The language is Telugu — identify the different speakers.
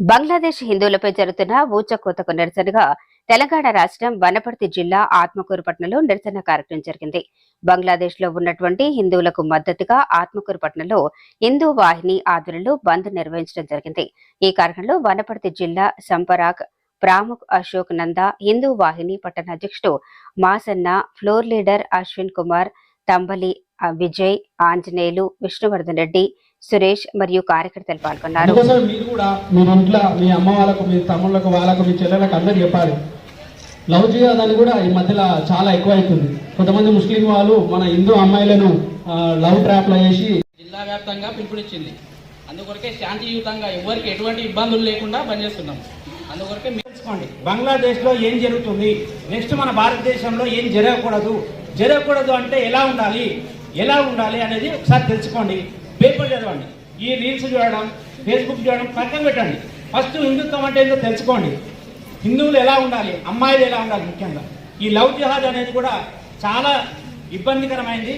Speaker 1: బంగ్లాదేశ్ హిందువులపై జరుగుతున్న ఊచకోతకు నిరసనగా తెలంగాణ రాష్ట్రం వనపర్తి జిల్లా ఆత్మకూరు పట్టణంలో నిరసన కార్యక్రమం జరిగింది. బంగ్లాదేశ్లో ఉన్నటువంటి హిందువులకు మద్దతుగా ఆత్మకూరు పట్టణంలో హిందూ వాహిని ఆధ్వర్యంలో బంద్ నిర్వహించడం జరిగింది. ఈ కార్యక్రమంలో వనపర్తి జిల్లా సంపరాగ్ ప్రాముఖ్ అశోక్ నంద హిందూ వాహిని పట్టణ అధ్యక్షుడు మాసన్న ఫ్లోర్ లీడర్ అశ్విన్ కుమార్ తంబలి విజయ్ ఆంజనేయులు విష్ణువర్ధన్ రెడ్డి సురేష్ మరియు కార్యకర్తలు పాల్గొన్నారు.
Speaker 2: అందుకోసం మీరు కూడా మీ ఇంట్లో మీ అమ్మ వాళ్ళకు మీ తమ్ముళ్ళకు వాళ్ళకు మీ చెల్లెలకు అందరు చెప్పాలి. లవ్ చేయాలని కూడా ఈ మధ్యలో చాలా ఎక్కువ అవుతుంది కొంతమంది ముస్లిం వాళ్ళు మన హిందూ అమ్మాయిలను లవ్ ట్రాప్లో వేసి
Speaker 3: జిల్లా వ్యాప్తంగా పిలుపునిచ్చింది. అందుకొరకే శాంతియుతంగా ఎవరికి ఎటువంటి ఇబ్బందులు లేకుండా పనిచేస్తున్నాం. అందుకొరకే
Speaker 4: తెలుసుకోండి బంగ్లాదేశ్లో ఏం జరుగుతుంది? నెక్స్ట్ మన భారతదేశంలో ఏం జరగకూడదు? జరగకూడదు అంటే ఎలా ఉండాలి? ఎలా ఉండాలి అనేది ఒకసారి తెలుసుకోండి. పేపర్ చదవండి. ఈ రీల్స్ చూడడం ఫేస్బుక్ చూడడం పక్కన పెట్టండి. ఫస్ట్ హిందుత్వం అంటే ఏంటో తెలుసుకోండి. హిందువులు ఎలా ఉండాలి? అమ్మాయిలు ఎలా ఉండాలి ముఖ్యంగా? ఈ లవ్ జిహాద్ అనేది కూడా చాలా ఇబ్బందికరమైంది.